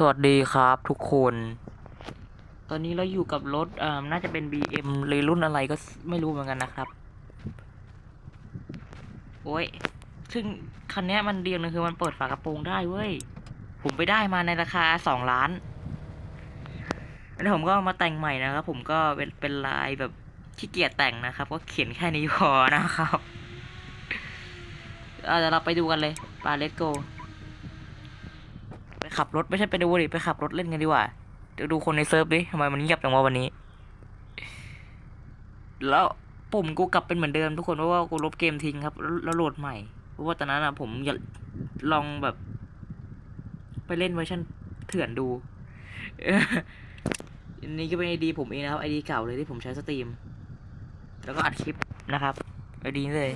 สวัสดีครับทุกคน ตอนนี้เราอยู่กับรถอ่าน่าจะเป็น BM เลยรุ่นอะไรก็ไม่รู้เหมือนกันนะครับ โอ้ย ซึ่งคันนี้มันเดียงนึงคือมันเปิดฝากระโปรงได้เว้ย ผมไปได้มาในราคาสองล้าน แล้วผมก็มาแต่งใหม่นะครับ ผมก็เป็นเป็นลายแบบขี้เกียจแต่งนะครับ ก็เขียนแค่นี้พอนะครับ เดี๋ยวเราไปดูกันเลยปาเลตโก ขับรถไม่ใช่ไปดูดิไปขับรถเล่นกันดีกว่าเดี๋ยวดูคนในเซิร์ฟดิทำไมมันเงียบจังวะวันนี้ แล้วปุ่มกูกลับเป็นเหมือนเดิมทุกคนเพราะว่ากูลบเกมทิ้งครับ แล้วโหลดใหม่เพราะว่าตอนนั้นอะผมอยากลองแบบ ไปเล่นเวอร์ชันเถื่อนดูอันนี้ก็เป็นไอดีผมเองนะครับไอดีเก่าเลยที่ผมใช้สตรีม แล้วก็อัดคลิปนะครับไอดีเลย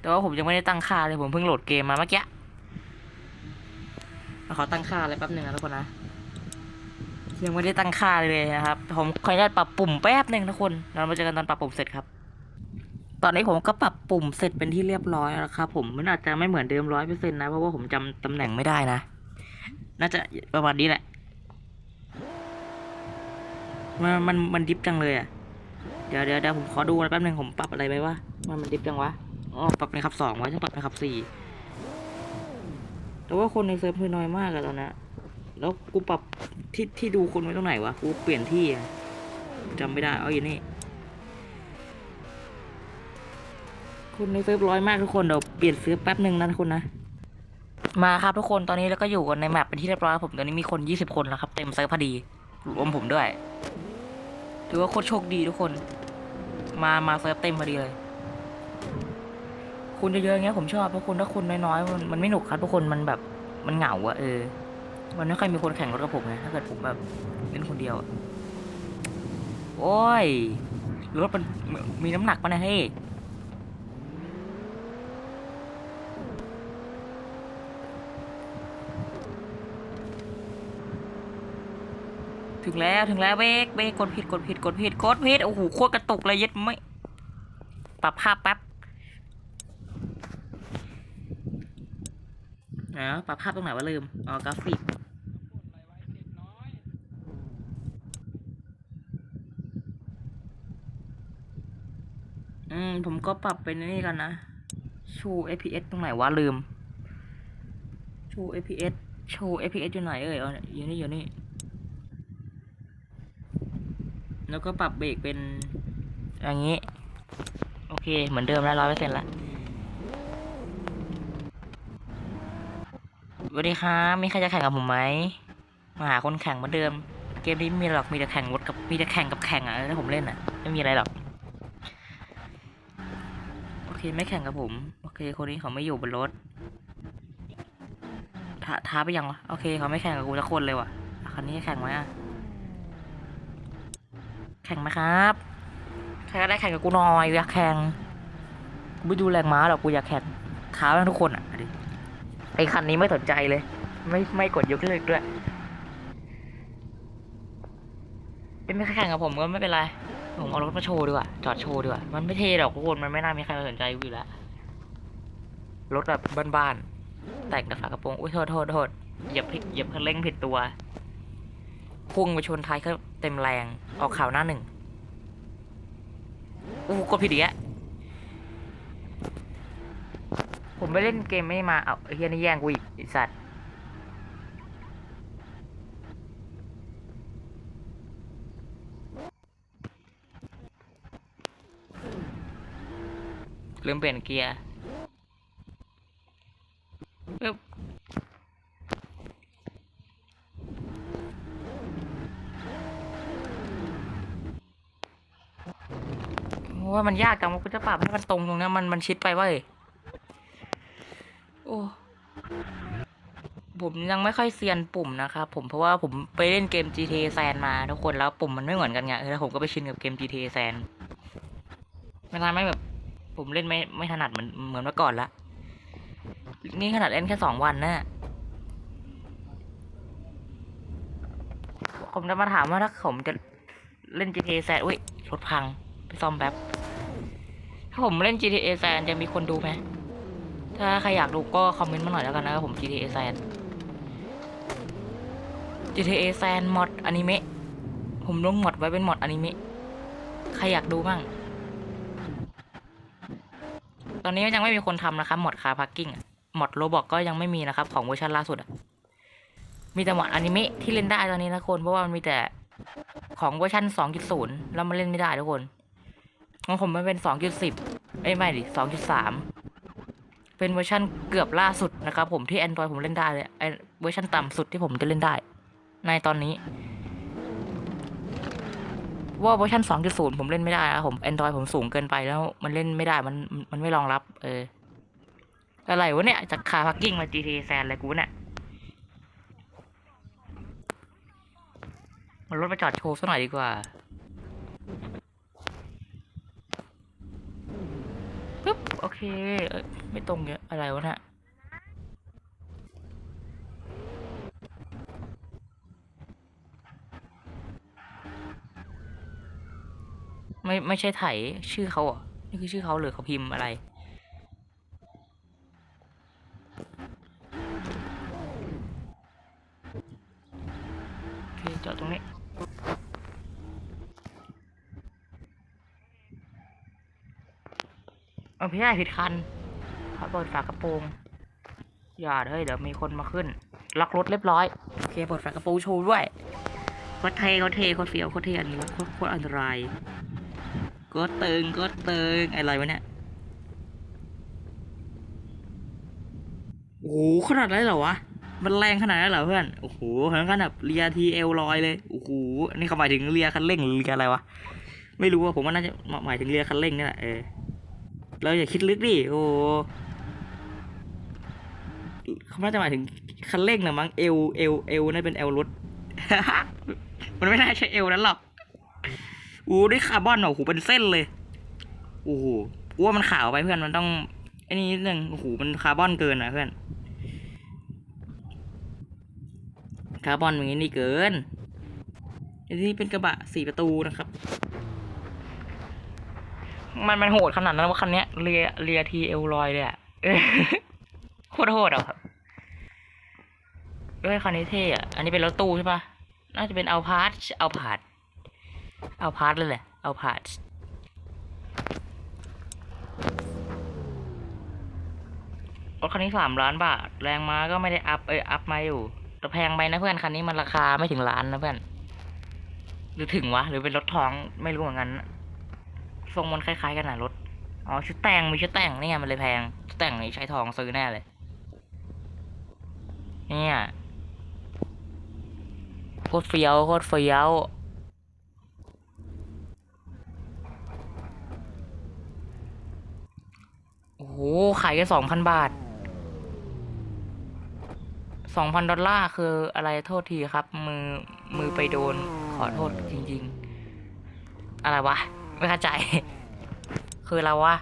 แต่ว่าผมยังไม่ได้ตั้งค่าเลยผมเพิ่งโหลดเกมมาเมื่อกี้ ขอตั้งค่าอะไรแป๊บหนึ่งนะทุกคนนะยังไม่ได้ตั้งค่าเลยนะครับ ผมขออนุญาตปรับปุ่มแป๊บหนึ่งทุกคนเรามาเจอกันตอนปรับปุ่มเสร็จครับ ตอนนี้ผมก็ปรับปุ่มเสร็จเป็นที่เรียบร้อยแล้วครับผมมันอาจจะไม่เหมือนเดิมร้อยเปอร์เซ็นต์นะเพราะว่าผมจำตำแหน่งไม่ได้นะ น่าจะประมาณนี้แหละ มันมันมันดิฟจังเลยอะเดี๋ยวเดี๋ยวเดี๋ยวผมขอดูแป๊บหนึ่งผมปรับอะไรไปวะมันมันดิฟจังวะอ๋อปรับในขับสองไว้ฉันปรับในขับสี่ แต่ว่าคนในเซิร์ฟคือน้อยมากอะตอนนี้แล้วกูปรับที่ที่ดูคนไว้ตรงไหนวะ กูเปลี่ยนที่จำไม่ได้ เอาอยู่นี่คนในเซิร์ฟร้อยมากทุกคน เดี๋ยวเปลี่ยนเซิร์ฟแป๊บหนึ่งนะทุกคนนะ มาครับทุกคนตอนนี้เราก็อยู่กันในแมปเป็นที่เรียบร้อยผมตอนนี้มีคนยี่สิบคนแล้วครับ เต็มเซิร์ฟพอดี รวมผมด้วย ถือว่าโคตรโชคดีทุกคน มามาเซิร์ฟเต็มพอดีเลย คุณเยอะๆเงี้ยผมชอบเพราะคุณถ้าคุณน้อยๆมันไม่หนุกครับทุกคนมันแบบมันเหงาอะเออมันไม่ค่อยมีคนแข่งรถกับผมไงถ้าเกิดผมแบบเล่นคนเดียวโอ้ยรถมันมีน้ำหนักปะนี่ยเฮ้ถึงแล้วถึงแล้วเบรกเบรกกดผิดกดผิดกดผิดกดผิดโอ้โหโคตรกระตุกเลยย็ดไม่ปรับภาพแป๊บ อ๋อปรับภาพตรงไหนวะลืม อ๋อ กราฟิกอืม ผมก็ปรับเป็นนี่กันนะ ชู FPS ตรงไหนวะลืม ชู FPS ชู FPS อยู่ไหนเอ่ยอยู่นี่อยู่นี่ แล้วก็ปรับเบรกเป็นอย่างนี้ โอเค เหมือนเดิมแล้วร้อยเปอร์เซ็นต์ละ สวัสดีครับมีใครจะแข่งกับผมไหมมาหาคนแข่งเหมือนเดิม เกมนี้ไม่มีหรอกมีแต่แข่งรถกับมีแต่แข่งกับแข่งอะถ้าผมเล่นอะไม่มีอะไรหรอกโอเคไม่แข่งกับผมโอเค คนนี้เขาไม่อยู่บนรถท้าท้าไปยังวะโอเคเขาไม่แข่งกับกูสักคนเลยว่ะอะคันนี้แข่งไหมอะแข่งไหมครับใครก็ได้แข่งกับกูหน่อยอยากแข่งกูไม่ดูแรงม้าหรอกกูอยากแข่งท้าแม่งทุกคนอะ ไอคันนี้ไม่สนใจเลย ไม่ไม่กดยกเลิกด้วยเป็นไม่แข่งกับผมก็ไม่เป็นไร ผมเอารถมาโชว์ดีกว่า จอดโชว์ดีกว่า มันไม่เท่หรอกทุกคนมันไม่น่ามีใครมาสนใจอยู่แล้ว รถแบบบ้านๆ แต่งกับฝากระโปรง อุ้ยโทษโทษโทษเหยียบผิดเหยียบคันเร่งผิดตัว พุ่งไปชนท้ายเขาเต็มแรง ออกข่าวหน้าหนึ่งอู้กดผิดอีกแล้ว ผมไปเล่นเกมไม่มาเอาเฮียนี่แย่งกูอีกไอสัตว์ลืมเปลี่ยนเกียร์ปึ๊บว่ามันยากจังว่ากูจะปรับให้มันตรงตรงนี้มันมันชิดไปเว้ยโอ้ ผมยังไม่ค่อยเซียนปุ่มนะครับผมเพราะว่าผมไปเล่นเกม GTA San มาทุกคนแล้วปุ่มมันไม่เหมือนกันไงแล้วผมก็ไปชินกับเกม GTA San มันทำให้แบบผมเล่นไม่ไม่ถนัดเหมือนเหมือนเมื่อก่อนละนี่ขนาดเล่นแค่สองวันนะผมจะมาถามว่าถ้าผมจะเล่น GTA San อุ้ยรถพังไปซ่อมแป๊บถ้าผมเล่น GTA San จะมีคนดูไหมถ้าใครอยากดูก็คอมเมนต์มาหน่อยแล้วกันนะครับผม GTA San GTA San มอดอนิเมะผมลงมอดไว้เป็นมอดอนิเมะใครอยากดูบ้าง ตอนนี้ยังไม่มีคนทำนะครับมอดคาร์พาร์กิ้งมอดโรบอกก็ยังไม่มีนะครับ ของเวอร์ชันล่าสุดอะมีแต่มอดอนิเมะที่เล่นได้ตอนนี้นะคนเพราะว่ามันมีแต่ของเวอร์ชัน2.0 แล้วมันเล่นไม่ได้ทุกคนของผมมันเป็น 2.10เอ้ยไม่ดิ2.3 เป็นเวอร์ชันเกือบล่าสุดนะครับผมที่ Android ผมเล่นได้เลยเวอร์ชันต่ำสุดที่ผมจะเล่นได้ ในตอนนี้ ว่าเวอร์ชัน2.0 ผมเล่นไม่ได้นะผม Android ผมสูงเกินไปแล้วมันเล่นไม่ได้มันมันไม่รองรับ เออ อะไรวะเนี่ยจากคาร์พักกิ้งมา GTA San อะไรกูเนี่ยมันรถมาจอดโชว์สักหน่อยดีกว่าปึ๊บโอเคเอไม่ตรงเยอะอะไรวะเนี่ย ไม่ไม่ใช่ไถชื่อเขาอะนี่คือชื่อเขาหรือเขาพิมพ์อะไร โอเคจอดตรงนี้เอาพี่ได้ผิดคันเขาเปิดฝากระโปรงอย่าเฮ้ยเดี๋ยวมีคนมาขึ้น ล็อกรถเรียบร้อย โอเคเปิดฝากระโปรงโชว์ด้วยโคตรเท่โคตรเท่โคตรเฟี้ยวโคตรเท่อันนี้โคตรโคตรอันตราย ก็ตึงก็ตึงอะไรวะเนี่ยโอ้โหขนาดนั้นเหรอวะมันแรงขนาดนั้นเหรอเพื่อนโอ้โหถึงขั้นแบบเรียทีเอลลอยเลยโอ้โหอันนี้เขาหมายถึงเรียคันเร่งหรือเรียอะไรวะไม่รู้ว่าผมว่าน่าจะหมายถึงเรียคันเร่งนี่แหละเออเราอย่าคิดลึกดิโอ้โหเขาน่าจะหมายถึงคันเร่งนะมั้งเอวเอวเอวนั่นเป็นเอวรถมันไม่น่าใช่เอวนั้นหรอก อ้ได้คาร์บอนเหรอโอ้โหเป็นเส้นเลยโอ้โหกูว่ามันขาวไปเพื่อนมันต้องไอ้นี่นิดนึงโอ้โหมันคาร์บอนเกินอะเพื่อนคาร์บอนอย่างนี้นี่เกินอันนี้เป็นกระบะสี่ประตูนะครับ มันมันโหดขนาดนั้นว่าคันเนี้ยเรียเรียทีเอลลอยเลยอะเอโคตรโหดอะครับเอ้ยคันนี้เท่อะอันนี้เป็นรถตู้ใช่ปะน่าจะเป็นเอาพาร์ทเอาพาร์ท เอาพาร์ทเลยแหละ เอาพาร์ทรถคันนี้สามล้านบาท แรงม้าก็ไม่ได้อัพเอ้ยอัพมาอยู่แต่แพงไปนะเพื่อนคันนี้มันราคาไม่ถึงล้านนะเพื่อน หรือถึงวะ หรือเป็นรถท้องไม่รู้เหมือนกันทรงมันคล้ายๆกันนะรถ อ๋อชุดแต่งมีชุดแต่งนี่ไงมันเลยแพง ชุดแต่งนี่ใช้ทองซื้อแน่เลย เนี่ยโคตรเฟี้ยวโคตรเฟี้ยว โอ้โหขายกันสองพันบาทสองพันดอลลาร์คืออะไรโทษทีครับ มือมือไปโดนขอโทษจริง ๆ อะไรวะ ไม่เข้าใจ คืออะไรวะ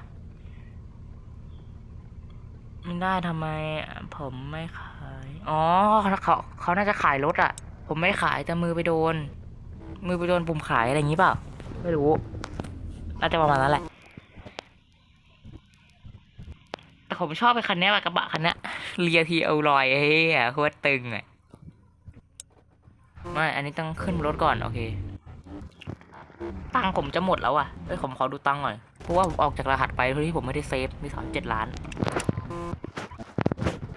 ไม่ได้ทำไม ผมไม่ขาย อ๋อเขาเขาน่าจะขายรถอะผมไม่ขายแต่มือไปโดน มือไปโดนปุ่มขายอะไรอย่างนี้เปล่า ไม่รู้น่าจะประมาณนั้นแหละ แต่ ผมชอบไปคันนี้ว่ะกระบะคันนี้เรียทีเอาลอยเฮ้ยโคตรตึงอะไม่อันนี้ต้องขึ้นรถก่อน โอเค ตังผมจะหมดแล้วอะเอ้ยผมขอดูตังหน่อย เพราะว่าผมออกจากรหัสไปโดยที่ผมไม่ได้เซฟ มีสามเจ็ดล้าน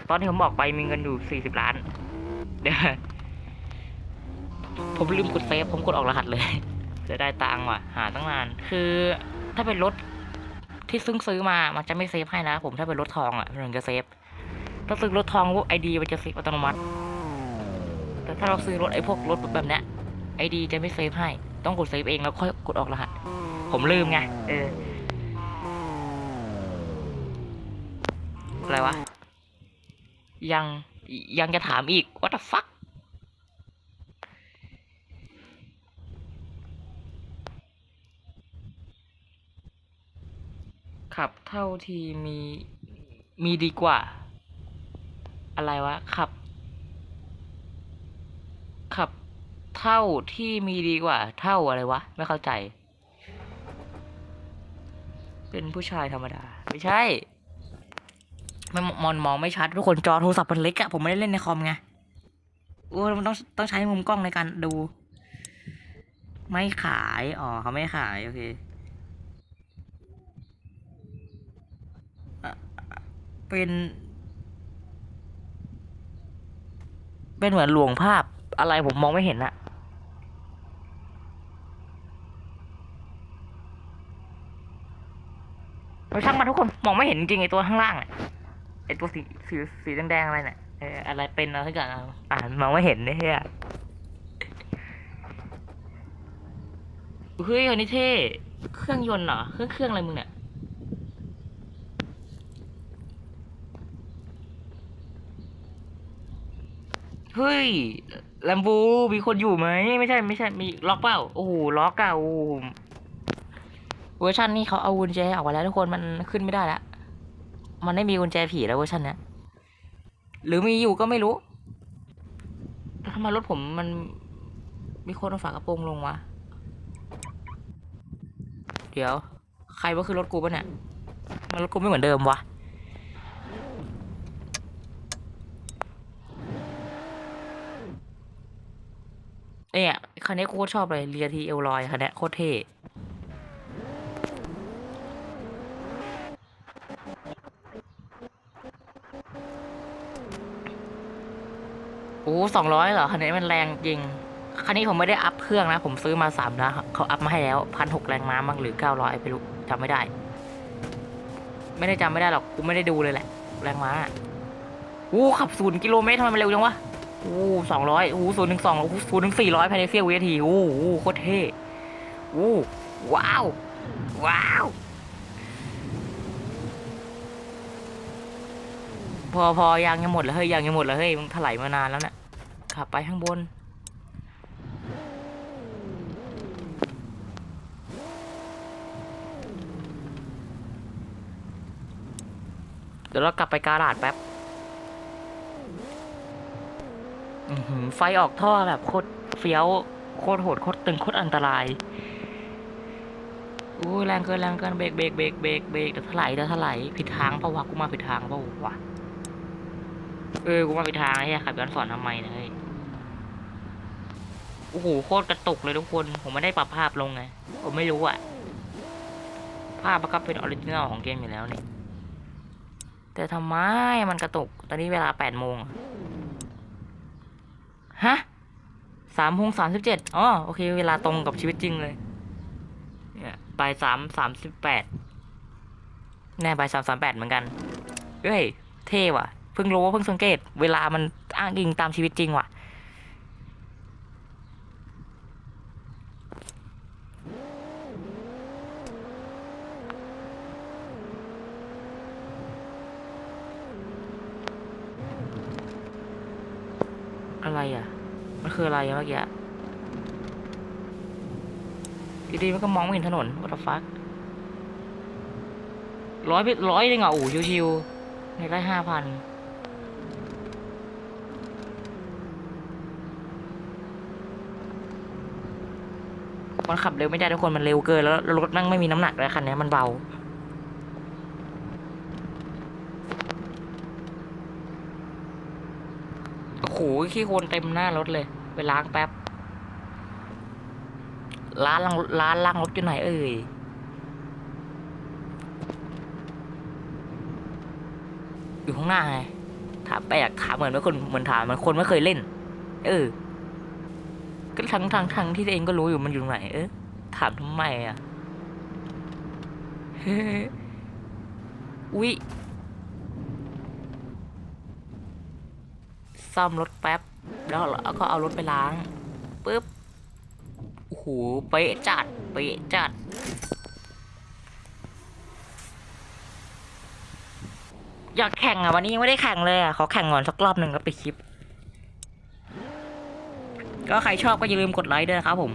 ตอนที่ผมออกไปมีเงินอยู่สี่สิบล้าน เดี๋ยวผมลืมกดเซฟ ผมกดออกรหัสเลย จะได้ตังว่ะ หาตั้งนาน คือถ้าเป็นรถ ที่ซึ่งซื้อมา มันจะไม่เซฟให้นะผมถ้าเป็นรถทองอะมันจะเซฟ ถ้าซื้อรถทองพวกไอดีมันจะเซฟอัตโนมัติ แต่ถ้าเราซื้อรถไอพวกรถแบบเนี้ยไอดีจะไม่เซฟให้ ต้องกดเซฟเองแล้วค่อยกดออกรหัส ผมลืมไง เออ อะไรวะ ยังยังจะถามอีก what the fuck ขับเท่าที่มีมีดีกว่า อะไรวะ ขับ ขับเท่าที่มีดีกว่า เท่าอะไรวะ ไม่เข้าใจ เป็นผู้ชายธรรมดา ไม่ใช่มันมอนมองไม่ชัด ทุกคนจอโทรศัพท์มันเล็กอะผมไม่ได้เล่นในคอมไงโอ้มันต้องต้องใช้มุมกล้องในการดู ไม่ขาย อ๋อเขาไม่ขาย โอเคอะ เป็น เป็นเหมือนหลวงภาพอะไรผมมองไม่เห็นอะเราช่างมันทุกคนมองไม่เห็นจริงไอตัวข้างล่างอะไอตัวสีสีสีแดงๆอะไรเนี่ยเอออะไรเป็นอะไรสักอย่างอ่านมองไม่เห็นเนี่ยเฮียเฮ้ยอันนี้เท่เครื่องยนต์เหรอเครื่องเครื่องอะไรมึงเนี่ย เฮ้ยแลมโบมีคนอยู่ไหมไม่ใช่ไม่ใช่มีล็อกเปล่าโอ้โหล็อกอะโอ้โหเวอร์ชันนี้เขาเอากุญแจออกมาแล้วทุกคนมันขึ้นไม่ได้แล้วมันไม่มีกุญแจผีแล้วเวอร์ชันนี้หรือมีอยู่ก็ไม่รู้ทำไมรถผมมันมีคนเอาฝากระโปรงลงวะเดี๋ยว ใครว่าคือรถกูปะเนี่ยมันรถกูไม่เหมือนเดิมวะ เนี่ยคันนี้กูโคตรชอบเลยเรียทีเอลลอยคันนี้โคตรเท่โอ้สองร้อยเหรอ คันนี้มันแรงจริง คันนี้ผมไม่ได้อัพเครื่องนะ ผมซื้อมาสามนะ เขาอัพมาให้แล้วพันหกแรงม้ามั้งหรือเก้าร้อยไม่รู้จำไม่ได้ ไม่ได้จำไม่ได้หรอก กูไม่ได้ดูเลยแหละ แรงม้าโอ้ขับศูนย์กิโลเมตรทำไมมันเร็วจังวะ อู้สองร้อยโอ้ศูนย์ถึงสองศูนย์ถึงสี่ร้อยภายในเสี้ยววินาทีโอ้โหโคตรเท่โอ้ว้าว ว้าว พอพอยางยังหมดแล้วเฮ้ยยางยังหมดแล้วเฮ้ยมึงถลายมานานแล้วนะ่ะขับไปข้างบนเดี๋ยวเรากลับไปการาดแป๊บ อื้อหือไฟออกท่อแบบโคตรเฟี้ยวโคตรโหดโคตรตึงโคตรอันตรายอู้แรงเกินแรงเกินเบรกเบรกเบรกเบรกเบรกเดี๋ยวถลายเดี๋ยวถลายผิดทางเปล่าวะกูมาผิดทางเปล่าวะเออกูมาผิดทางไอ้เหี้ยขับย้อนสอนทำไมเนะเฮ้ยโอ้โหโคตรกระตุกเลยทุกคน ผมไม่ได้ปรับภาพลงไงผมไม่รู้อะภาพมันก็เป็นออริจินัลของเกมอยู่แล้วนี่แต่ทำไมมันกระตุก ตอนนี้เวลาแปดโมง ฮะสามพงสามสิบเจ็ดอ๋อโอเค เวลาตรงกับชีวิตจริงเลย เนี่ยบ่ายสามสามสิบแปดแน่บ่ายสามสามแปดเหมือนกันเฮ้ย เท่ว่ะ เพิ่งรู้ว่าเพิ่งสังเกต เวลามันอ้างอิงตามชีวิตจริงว่ะ อะไรอะ มัน คืออะไรเมื่อกี้อะอยู่ดีมันก็มองไม่เห็นถนน what the fuck ร้อยไปร้อยเลยเหรออ้โหชิวๆในได้ห้าพันมันขับเร็วไม่ได้ทุกคนมันเร็วเกินแล้วแล้วรถนั่งไม่มีน้ำหนักเลยคันนี้มันเบาโอ้โหขี้โคลนเต็มหน้ารถเลย ไปล้างแป๊บ ร้านล้างร้านล้างรถอยู่ไหนเอ่ย อยู่ข้างหน้าไง ถามแปลกถามเหมือนว่าคนเหมือนถามเหมือนคนไม่เคยเล่น เออ ก็ทั้งทางทางที่ตัวเองก็รู้อยู่มันอยู่ตรงไหน เออ ถามทำไมอะเฮ้ยอุ๊ยซ่อมรถแป๊บ แล้วก็เอารถไปล้างปุ๊บโอ้โหเป๊ะจัดเป๊ะจัด อยากแข่งอะวันนี้ยังไม่ได้แข่งเลยอะขอแข่งก่อนสักรอบหนึ่งแล้วไปดคลิป ก็ใครชอบก็อย่าลืมกดไลค์ด้วยนะครับผม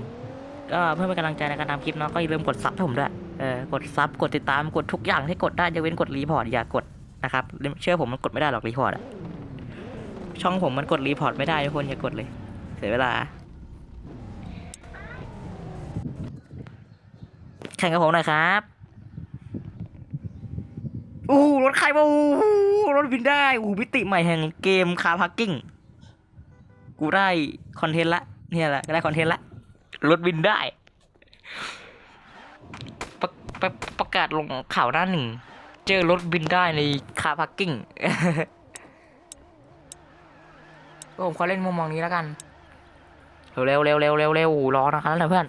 ก็เพื่อเป็นกำลังใจในการทำคลิปเนาะก็อย่าลืมกดซับให้ผมด้วยเออกดซับกดติดตามกดทุกอย่างที่กดได้จะเว้นกดรีพอร์ตอย่ากดนะครับเชื่อผมมันกดไม่ได้หรอกรีพอร์ตอะ ช่องผมมันกดรีพอร์ตไม่ได้ทุกคนอย่ากดเลย เสียเวลา แข่งกับผมหน่อยครับอู้รถใครมาอู้รถบินได้อู้มิติใหม่แห่งเกมคาร์พาร์กิ้งกูได้คอนเทนต์ละเนี่ยแหละได้คอนเทนต์ละรถบินได้ ประประประกาศลงข่าวหน้าหนึ่ง เจอรถบินได้ในคาร์พาร์กิ้ง ผมขอเล่นมุมมองนี้แล้วกัน เร็วเร็วเร็วเร็วเร็วรอนะครับนะเพื่อน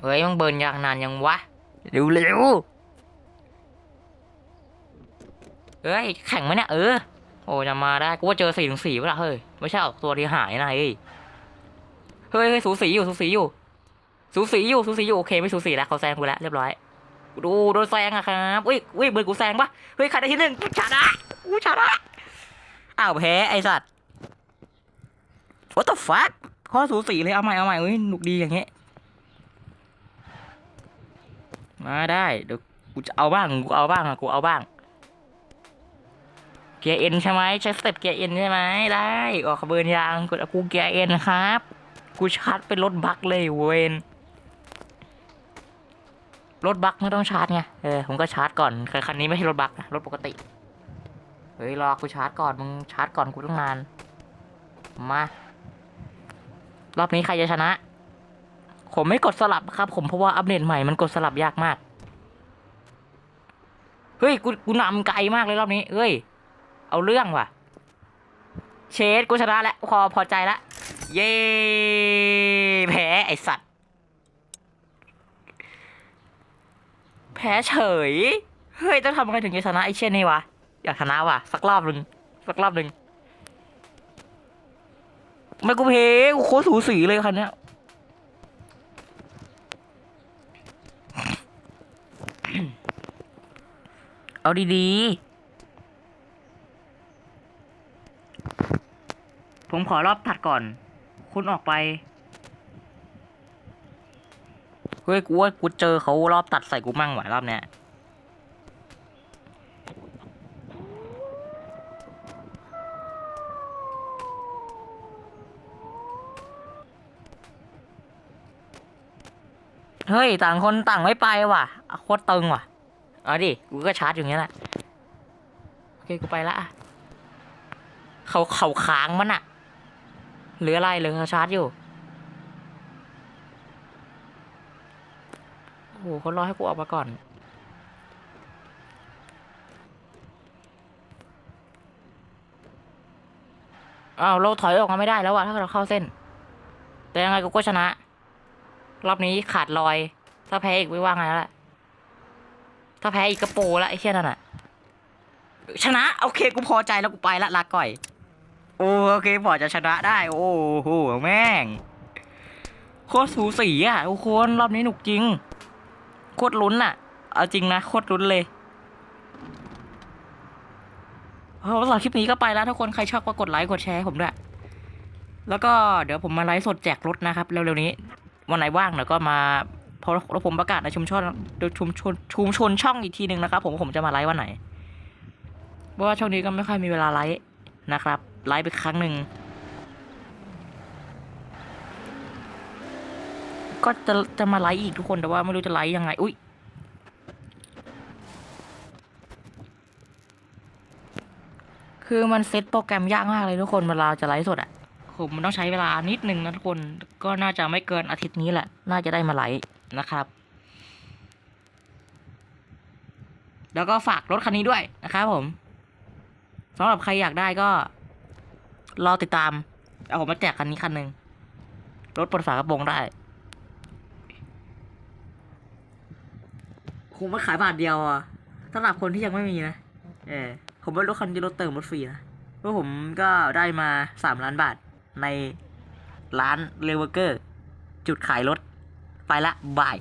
เฮ้ยมันเบิร์นยางนานยังวะ เร็วเร็วเฮ้ยแข่งไหมเนี่ยเออโอ้จะมาได้กูว่าเจอสี่ถึงสี่เวละเฮ้ยไม่ใช่ออกตัวที่หายนะเฮ้ยเฮ้ยสูสีอยู่สูสีอยู่สูสีอยู่สูสีอยู่โอเคไม่สูสีแล้วเขาแซงกูแล้วเรียบร้อย ดูโดนแซงอะครับอุ้ยอุ้ยเบิร์กูแซงปะเฮ้ยใครได้ที่หนึ่งกูชนะกูชนะอ้าวแพ้ไอสัตว์ what the fuck ข้อสูสีเลยเอาใหม่เอาใหม่เฮ้ยหนุกดีอย่างเงี้ยมาได้เดี๋ยวกูจะเอาบ้างกูเอาบ้างอะกูเอาบ้าง เกียร์เอ็นใช่ไหมใช้สเต็ปเกียร์เอ็นใช่ไหมได้ออกขบเบิร์นยางกดกูเกียร์เอ็นครับ กูชาร์จเป็นรถบักเลยเวน รถบักไม่ต้องชาร์จไง เออ ผมก็ชาร์จก่อนคือคันนี้ไม่ใช่รถบักนะ รถปกติ เฮ้ย รอกูชาร์จก่อน มึงชาร์จก่อนกูต้องนาน มา รอบนี้ใครจะชนะ ผมไม่กดสลับครับ ผมเพราะว่าอัปเดตใหม่มันกดสลับยากมาก เฮ้ย กู กูนำไกลมากเลยรอบนี้เฮ้ย เอาเรื่องว่ะ เชดกูชนะแล้ว พอพอใจละเย้ แพ้ไอสัตว์ พ้เฉย เฮ้ย ต้องทำยังไงถึงจะชนะไอเช่นนี่วะ อยากชนะว่ะ สักรอบหนึ่งสักรอบหนึ่งไม่กูเพกูโคตรสูสีเลยคันเนี้ยเอาดีๆ ผมขอรอบถัดก่อน คุณออกไป เฮ้ยกูว่ากูเจอเขารอบตัดใส่กูมั่งหว่ะรอบเนี้ยเฮ้ย ต่างคนต่างไม่ไปว่ะโคตรตึงว่ะ เอาดิ กูก็ชาร์จอยู่อย่างนี้ยแหละ โอเค กูไปละอะเขาเขาค้างมันอะหรืออะไรหรือเขาชาร์จอยู่ โอ้โหเขารอให้กูออกมาก่อน อ้าวเราถอยออกมาไม่ได้แล้วอะถ้าเราเข้าเส้น แต่ยังไงกูก็ชนะ รอบนี้ขาดลอย ถ้าแพ้อีกไม่ว่าไงแล้วล่ะถ้าแพ้อีกกระโปรงละไอ้เชี่ยนั่นน่ะชนะ โอเคกูพอใจแล้วกูไปละลาก่อยโอโอเคพอจะชนะได้ โอ้โหแม่งโคตรสูสีอะทุกคนรอบนี้หนุกจริง โคตรลุ้นอะเอาจริงนะโคตรลุ้นเลยเออสำหรับคลิปนี้ก็ไปแล้วทุกคนใครชอบก็กดไลค์กดแชร์ผมด้วย แล้วก็เดี๋ยวผมมาไลฟ์สดแจกรถนะครับเร็วๆนี้ วันไหนว่างเดี๋ยวก็มาพอแล้วผมประกาศในชุมชนชุมชนชุมชนช่องอีกทีหนึ่งนะครับ ผมผมจะมาไลฟ์วันไหนเพราะว่าช่วงนี้ก็ไม่ค่อยมีเวลาไลฟ์นะครับไลฟ์ไปครั้งหนึ่ง ก็จะจะมาไลฟ์อีกทุกคนแต่ว่าไม่รู้จะไลฟ์ยังไง อุ้ยคือมันเซตโปรแกรมยากมากเลยทุกคนเวลาจะไลฟ์สดอะผมมันต้องใช้เวลานิดนึงนะทุกคน ก็น่าจะไม่เกินอาทิตย์นี้แหละ น่าจะได้มาไลฟ์นะครับ แล้วก็ฝากรถคันนี้ด้วยนะครับผมสำหรับใครอยากได้ก็ รอติดตาม เอาผมมาแจกคันนี้คันหนึ่งรถปลดฝากระโปรงได้ งไม่ขายบาทเดียวอะสำหรับคนที่ยังไม่มีนะ เออ ผมว่ารถคันนี้รถเติมรถฟรีนะเพราะผมก็ได้มาสามล้านบาทในร้านเลเวอร์เกอร์ จุดขายรถ ไปละบาย